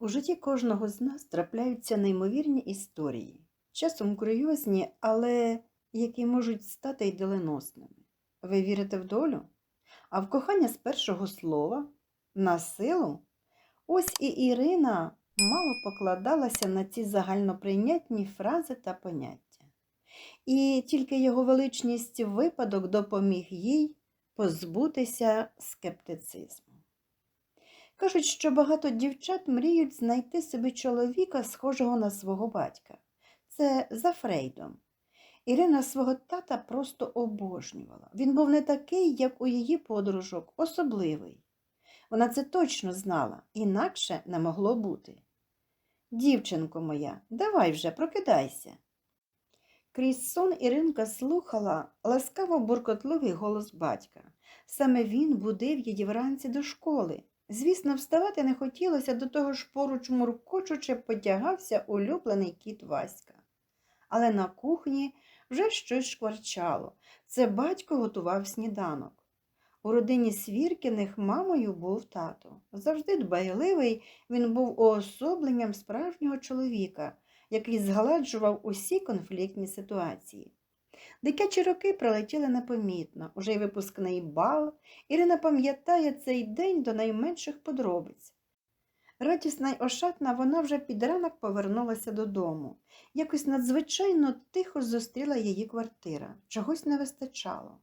У житті кожного з нас трапляються неймовірні історії, часом курйозні, але які можуть стати й доленосними. Ви вірите в долю? А в кохання з першого слова, на силу? Ось і Ірина мало покладалася на ці загальноприйнятні фрази та поняття. І тільки його величність випадок допоміг їй позбутися скептицизму. Кажуть, що багато дівчат мріють знайти собі чоловіка, схожого на свого батька. Це за Фрейдом. Ірина свого тата просто обожнювала. Він був не такий, як у її подружок, особливий. Вона це точно знала, інакше не могло бути. Дівчинко моя, давай вже прокидайся. Крізь сон Іринка слухала ласкаво буркотливий голос батька. Саме він будив її вранці до школи. Звісно, вставати не хотілося, до того ж поруч муркочучи потягався улюблений кіт Васька. Але на кухні вже щось шкварчало. Це батько готував сніданок. У родині Свіркіних мамою був тато. Завжди дбайливий, він був уособленням справжнього чоловіка, який згладжував усі конфліктні ситуації. Дитячі роки пролетіли непомітно, уже й випускний бал. Ірина пам'ятає цей день до найменших подробиць. Радісна й ошатна, вона вже під ранок повернулася додому. Якось надзвичайно тихо зустріла її квартира, чогось не вистачало.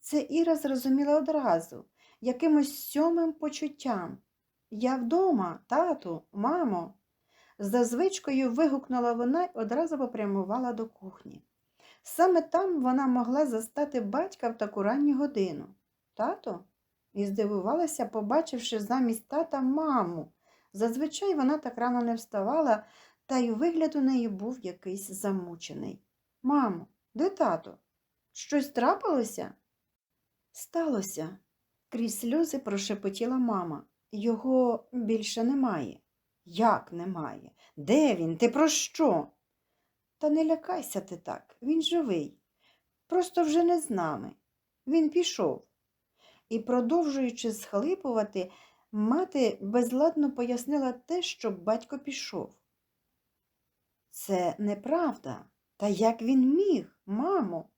Це Іра зрозуміла одразу, якимось сьомим почуттям. Я вдома, тату, мамо. За звичкою вигукнула вона й одразу попрямувала до кухні. Саме там вона могла застати батька в таку ранню годину. Тато? І здивувалася, побачивши замість тата маму. Зазвичай вона так рано не вставала, та й вигляд у неї був якийсь замучений. Мамо, де тато? Щось трапилося? Сталося. Крізь сльози прошепотіла мама. Його більше немає. Як немає? Де він? Ти про що? Та не лякайся ти так, він живий. Просто вже не з нами. Він пішов. І, продовжуючи схлипувати, мати безладно пояснила те, що батько пішов. Це неправда. Та як він міг, мамо?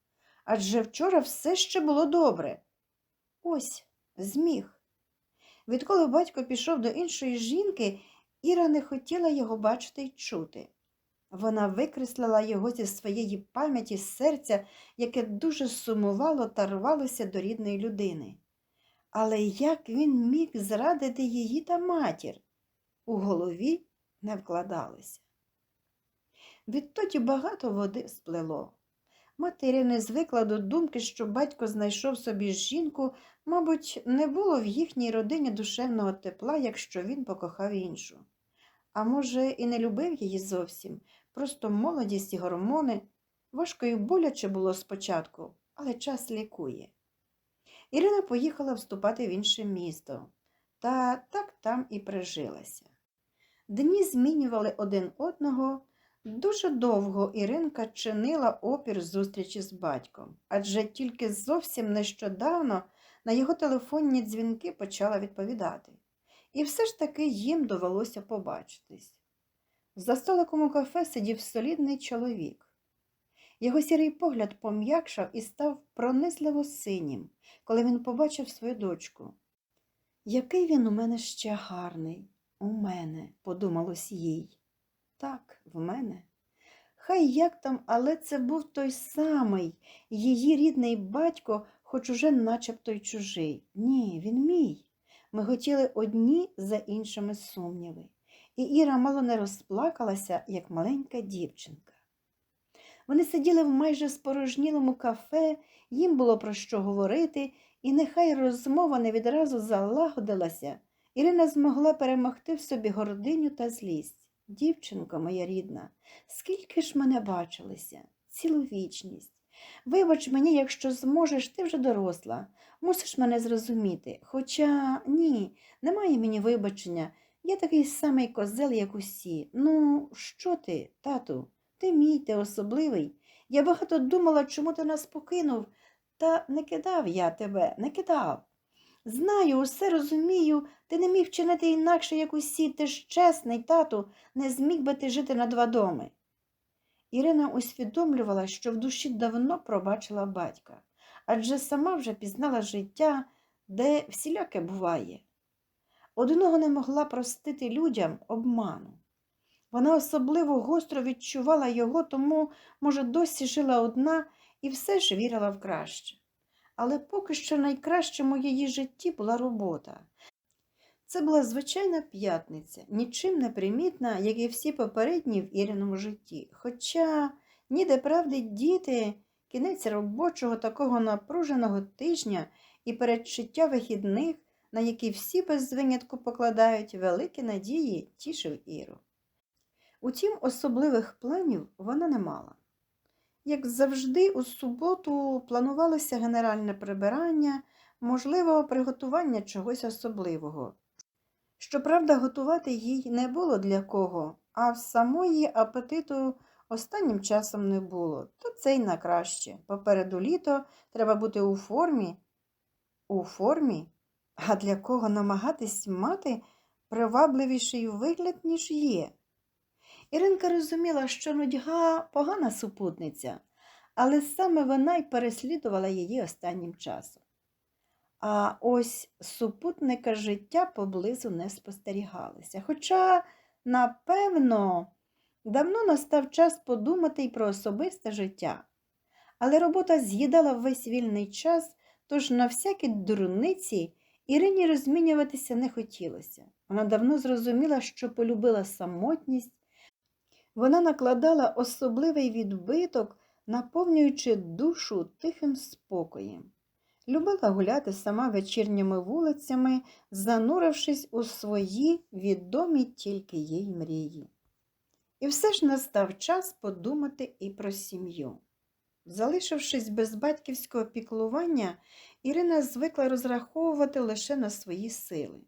Адже вчора все ще було добре. Ось, зміг. Відколи батько пішов до іншої жінки, Іра не хотіла його бачити й чути. Вона викреслила його зі своєї пам'яті серця, яке дуже сумувало та рвалося до рідної людини. Але як він міг зрадити її та матір? У голові не вкладалося. Відтоді багато води сплело. Матері не звикла до думки, що батько знайшов собі жінку, мабуть, не було в їхній родині душевного тепла, якщо він покохав іншу. А може, і не любив її зовсім, просто молодість і гормони. Важко і боляче було спочатку, але час лікує. Ірина поїхала вступати в інше місто, та так там і прижилася. Дні змінювали один одного. Дуже довго Іринка чинила опір зустрічі з батьком, адже тільки зовсім нещодавно на його телефонні дзвінки почала відповідати. І все ж таки їм довелося побачитись. За столиком у кафе сидів солідний чоловік. Його сірий погляд пом'якшав і став пронизливо синім, коли він побачив свою дочку. Який він у мене ще гарний, у мене, подумалось їй. Так, в мене. Хай як там, але це був той самий її рідний батько, хоч уже начебто й чужий. Ні, він мій. Ми хотіли одні за іншими сумніви. І Іра мало не розплакалася, як маленька дівчинка. Вони сиділи в майже спорожнілому кафе, їм було про що говорити, і нехай розмова не відразу залагодилася, Ірина змогла перемогти в собі гординю та злість. Дівчинко моя рідна, скільки ж мене бачилися, цілу вічність. Вибач мені, якщо зможеш, ти вже доросла, мусиш мене зрозуміти. Хоча ні, немає мені вибачення, я такий самий козел, як усі. Ну, що ти, тату? Ти мій, ти особливий. Я багато думала, чому ти нас покинув, та не кидав я тебе, не кидав. Знаю, усе розумію, ти не міг вчинити інакше, як усі. Ти ж чесний, тату, не зміг би ти жити на два доми. Ірина усвідомлювала, що в душі давно пробачила батька, адже сама вже пізнала життя, де всіляке буває. Одного не могла простити людям обману. Вона особливо гостро відчувала його, тому, може, досі жила одна і все ж вірила в краще. Але поки що найкращим у її житті була робота. Це була звичайна п'ятниця, нічим не примітна, як і всі попередні в Іриному житті. Хоча ніде правди діти, кінець робочого такого напруженого тижня і передчуття вихідних, на які всі без винятку покладають великі надії, тішив Іру. Утім, особливих планів вона не мала. Як завжди, у суботу планувалося генеральне прибирання, можливо, приготування чогось особливого. Щоправда, готувати їй не було для кого, а в самої апетиту останнім часом не було, то це й на краще. Попереду літо треба бути у формі. У формі? А для кого намагатись мати привабливіший вигляд, ніж є? Іринка розуміла, що нудьга погана супутниця, але саме вона й переслідувала її останнім часом. А ось супутника життя поблизу не спостерігалося. Хоча, напевно, давно настав час подумати й про особисте життя. Але робота з'їдала весь вільний час, тож на всякі дурниці Ірині розмінюватися не хотілося. Вона давно зрозуміла, що полюбила самотність. Вона накладала особливий відбиток, наповнюючи душу тихим спокоєм. Любила гуляти сама вечірніми вулицями, занурившись у свої відомі тільки їй мрії. І все ж настав час подумати і про сім'ю. Залишившись без батьківського піклування, Ірина звикла розраховувати лише на свої сили.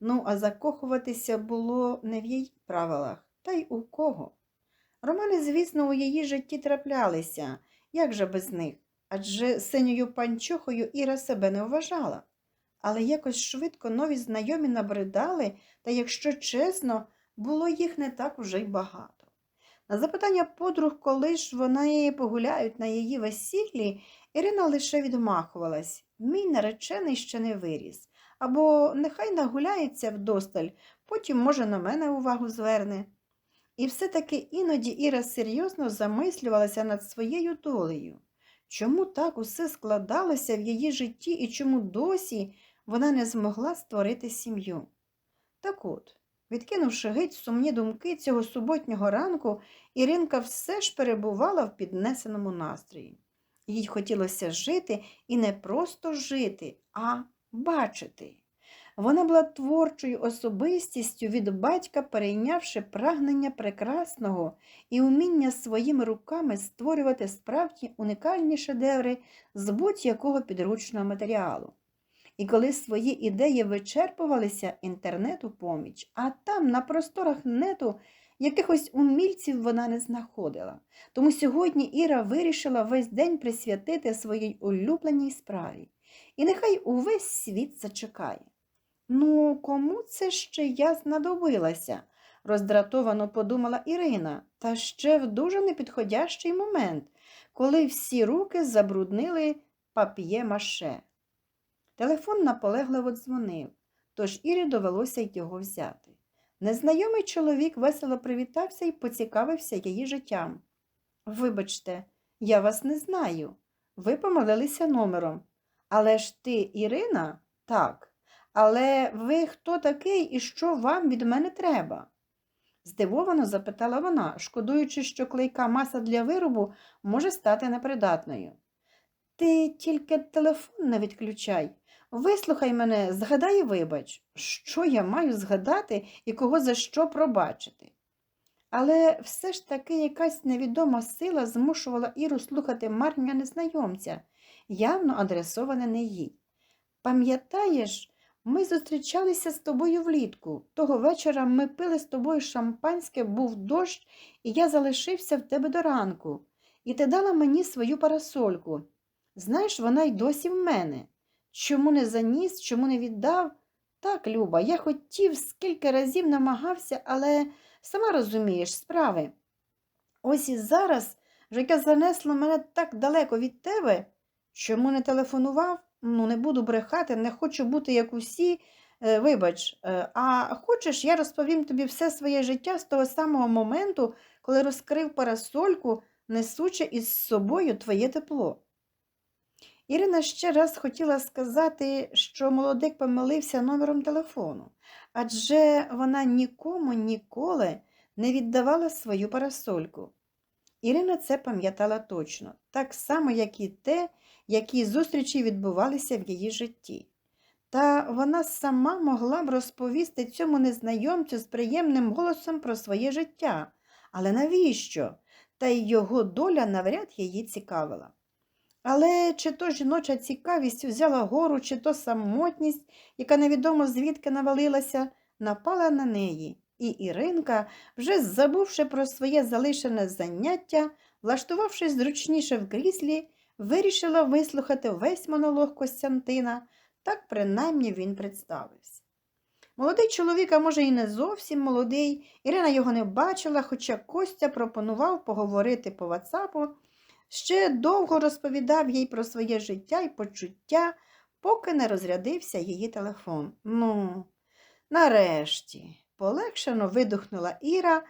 Ну, а закохуватися було не в її правилах, та й у кого. Романи, звісно, у її житті траплялися, як же без них? Адже синьою панчохою Іра себе не вважала. Але якось швидко нові знайомі набридали, та, якщо чесно, було їх не так уже й багато. На запитання подруг, коли ж вони погуляють на її весіллі, Ірина лише відмахувалась мій наречений ще не виріс. Або нехай нагуляється вдосталь, потім, може, на мене увагу зверне. І все-таки іноді Іра серйозно замислювалася над своєю долею. Чому так усе складалося в її житті і чому досі вона не змогла створити сім'ю? Так от, відкинувши геть сумні думки цього суботнього ранку, Іринка все ж перебувала в піднесеному настрої. Їй хотілося жити і не просто жити, а бачити. Вона була творчою особистістю від батька, перейнявши прагнення прекрасного і уміння своїми руками створювати справді унікальні шедеври з будь-якого підручного матеріалу. І коли свої ідеї вичерпувалися інтернету поміч, а там, на просторах нету, якихось умільців вона не знаходила. Тому сьогодні Іра вирішила весь день присвятити своїй улюбленій справі. І нехай увесь світ зачекає. Ну, кому це ще я знадобилася? роздратовано подумала Ірина, та ще в дуже непідходящий момент, коли всі руки забруднили пап'є маше. Телефон наполегливо дзвонив, тож Ірі довелося його взяти. Незнайомий чоловік весело привітався і поцікавився її життям. Вибачте, я вас не знаю. Ви помилилися номером. Але ж ти, Ірина? Так. Але ви хто такий і що вам від мене треба? здивовано запитала вона, шкодуючи, що клейка маса для виробу може стати непридатною. Ти тільки телефон не відключай. Вислухай мене, згадай і вибач, що я маю згадати і кого за що пробачити. Але все ж таки якась невідома сила змушувала Іру слухати марня незнайомця, явно адресоване не їй. Пам'ятаєш, ми зустрічалися з тобою влітку. Того вечора ми пили з тобою шампанське, був дощ, і я залишився в тебе до ранку. І ти дала мені свою парасольку. Знаєш, вона й досі в мене. Чому не заніс, чому не віддав? Так, Люба, я хотів, скільки разів намагався, але сама розумієш, справи. Ось і зараз життя занесло мене так далеко від тебе. Чому не телефонував? Ну, не буду брехати, не хочу бути як усі. Е, Вибач, е, а хочеш, я розповім тобі все своє життя з того самого моменту, коли розкрив парасольку, несучи із собою твоє тепло. Ірина ще раз хотіла сказати, що молодик помилився номером телефону, адже вона нікому ніколи не віддавала свою парасольку. Ірина це пам'ятала точно, так само, як і те, які зустрічі відбувалися в її житті. Та вона сама могла б розповісти цьому незнайомцю з приємним голосом про своє життя. Але навіщо? Та й його доля навряд її цікавила. Але чи то жіноча цікавість взяла гору, чи то самотність, яка невідомо звідки навалилася, напала на неї, і Іринка, вже забувши про своє залишене заняття, влаштувавшись зручніше в кріслі, вирішила вислухати весь монолог Костянтина, так принаймні він представився. Молодий чоловік, а може, і не зовсім молодий, Ірина його не бачила, хоча Костя пропонував поговорити по ватсапу, ще довго розповідав їй про своє життя і почуття, поки не розрядився її телефон. Ну, нарешті, полегшено видухнула Іра,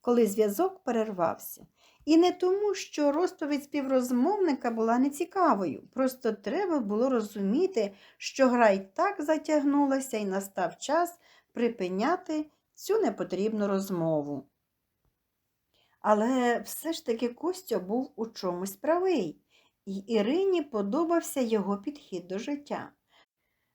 коли зв'язок перервався. І не тому, що розповідь співрозмовника була нецікавою, просто треба було розуміти, що гра й так затягнулася і настав час припиняти цю непотрібну розмову. Але все ж таки Костя був у чомусь правий, і Ірині подобався його підхід до життя.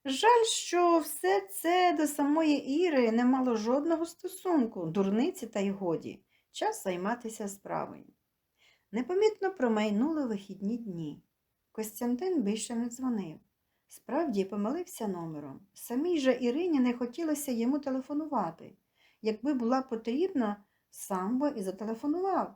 Жаль, що все це до самої Іри не мало жодного стосунку, дурниці та й годі, час займатися справою. Непомітно промайнули вихідні дні. Костянтин більше не дзвонив. Справді помилився номером. Самій же Ірині не хотілося йому телефонувати. Якби була потрібна, сам би і зателефонував.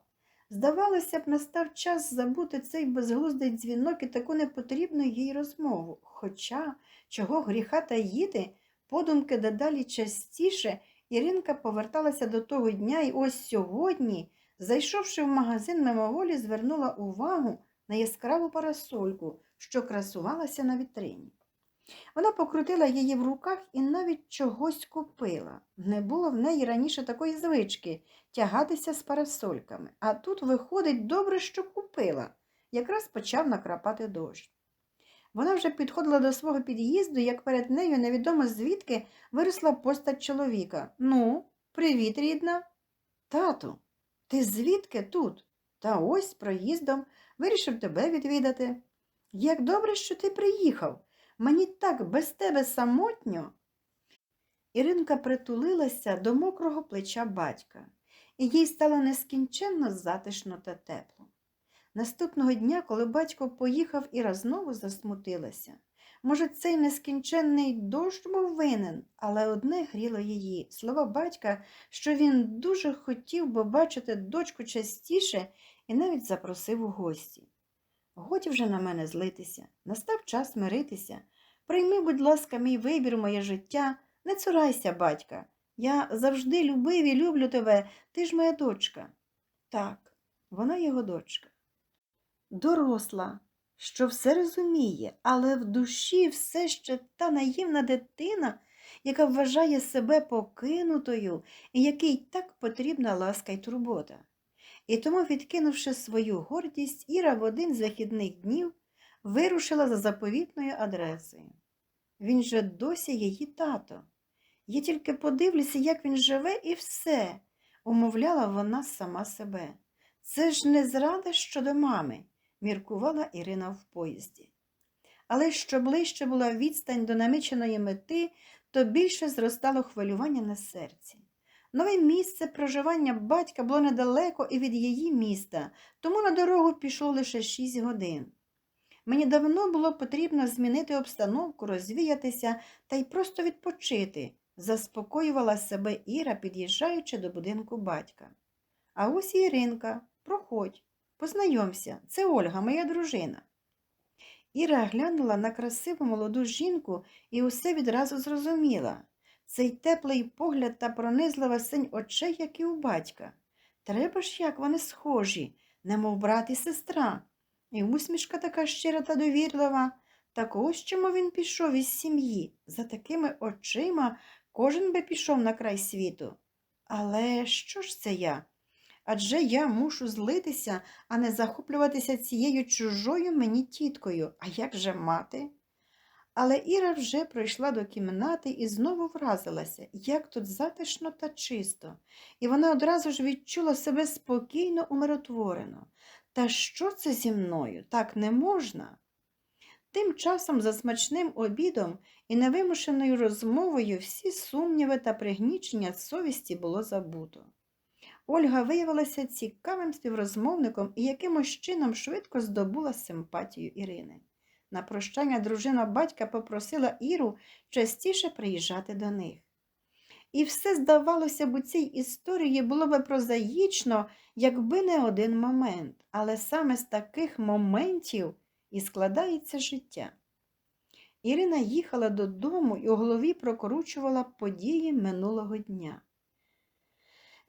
Здавалося б, настав час забути цей безглуздий дзвінок і таку непотрібну їй розмову. Хоча, чого гріха таїти, подумки дедалі частіше, Іринка поверталася до того дня і ось сьогодні, зайшовши в магазин, мимоволі звернула увагу на яскраву парасольку, що красувалася на вітрині. Вона покрутила її в руках і навіть чогось купила. Не було в неї раніше такої звички тягатися з парасольками, а тут, виходить, добре, що купила. Якраз почав накрапати дощ. Вона вже підходила до свого під'їзду, як перед нею невідомо звідки виросла постать чоловіка. Ну, привіт, рідна. Тату, ти звідки тут? Та ось проїздом вирішив тебе відвідати. Як добре, що ти приїхав. Мені так без тебе самотньо. Іринка притулилася до мокрого плеча батька, і їй стало нескінченно затишно та тепло. Наступного дня, коли батько поїхав, Іра знову засмутилася. Може, цей нескінченний дощ був винен, але одне гріло її слова батька, що він дуже хотів би бачити дочку частіше і навіть запросив у гості. Годі вже на мене злитися, настав час миритися. Прийми, будь ласка, мій вибір, моє життя, не цурайся, батька. Я завжди любив і люблю тебе, ти ж моя дочка. Так, вона його дочка. Доросла, що все розуміє, але в душі все ще та наївна дитина, яка вважає себе покинутою і якій так потрібна ласка й турбота. І тому, відкинувши свою гордість, Іра в один з вихідних днів вирушила за заповітною адресою. Він же досі її тато. Я тільки подивлюся, як він живе, і все, умовляла вона сама себе. Це ж не зрада щодо мами, міркувала Ірина в поїзді. Але що ближче була відстань до наміченої мети, то більше зростало хвилювання на серці. Нове місце проживання батька було недалеко і від її міста, тому на дорогу пішло лише шість годин. Мені давно було потрібно змінити обстановку, розвіятися та й просто відпочити, заспокоювала себе Іра, під'їжджаючи до будинку батька. А ось Іринка, проходь, познайомся, це Ольга, моя дружина. Іра глянула на красиву молоду жінку і усе відразу зрозуміла. Цей теплий погляд та пронизлива синь очей, як і у батька. Треба ж, як вони схожі, немов брат і сестра. І усмішка така щира та довірлива. Так ось чому він пішов із сім'ї. За такими очима кожен би пішов на край світу. Але що ж це я? Адже я мушу злитися, а не захоплюватися цією чужою мені тіткою. А як же мати? Але Іра вже пройшла до кімнати і знову вразилася, як тут затишно та чисто, і вона одразу ж відчула себе спокійно умиротворено. Та що це зі мною? Так не можна. Тим часом за смачним обідом і невимушеною розмовою всі сумніви та пригнічення совісті було забуто. Ольга виявилася цікавим співрозмовником і якимось чином швидко здобула симпатію Ірини. На прощання дружина батька попросила Іру частіше приїжджати до них. І все, здавалося б, у цій історії було би прозаїчно, якби не один момент, але саме з таких моментів і складається життя. Ірина їхала додому і у голові прокручувала події минулого дня.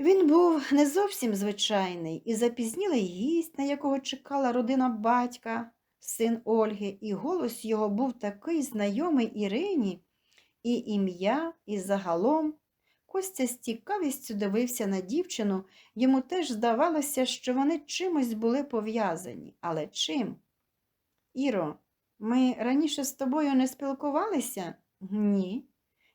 Він був не зовсім звичайний і запізнілий гість, на якого чекала родина батька, син Ольги, і голос його був такий знайомий Ірині, і ім'я, і загалом. Костя з цікавістю дивився на дівчину, йому теж здавалося, що вони чимось були пов'язані. Але чим? Іро, ми раніше з тобою не спілкувалися? Ні.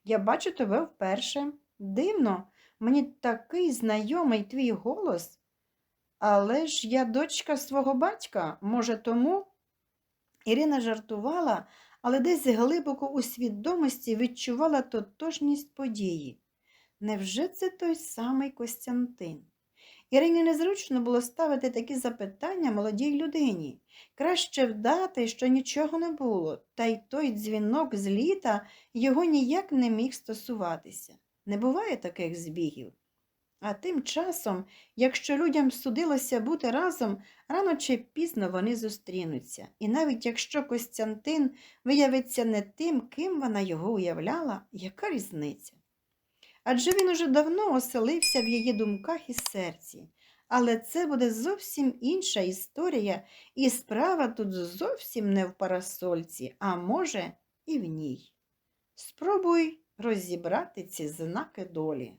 Я бачу тебе вперше. Дивно, мені такий знайомий твій голос. Але ж я дочка свого батька, може, тому? Ірина жартувала, але десь глибоко у свідомості відчувала тотожність події. Невже це той самий Костянтин? Ірині незручно було ставити такі запитання молодій людині. Краще вдати, що нічого не було, та й той дзвінок з літа його ніяк не міг стосуватися. Не буває таких збігів. А тим часом, якщо людям судилося бути разом, рано чи пізно вони зустрінуться. І навіть якщо Костянтин виявиться не тим, ким вона його уявляла, яка різниця? Адже він уже давно оселився в її думках і серці. Але це буде зовсім інша історія, і справа тут зовсім не в парасольці, а може, і в ній. Спробуй розібрати ці знаки долі.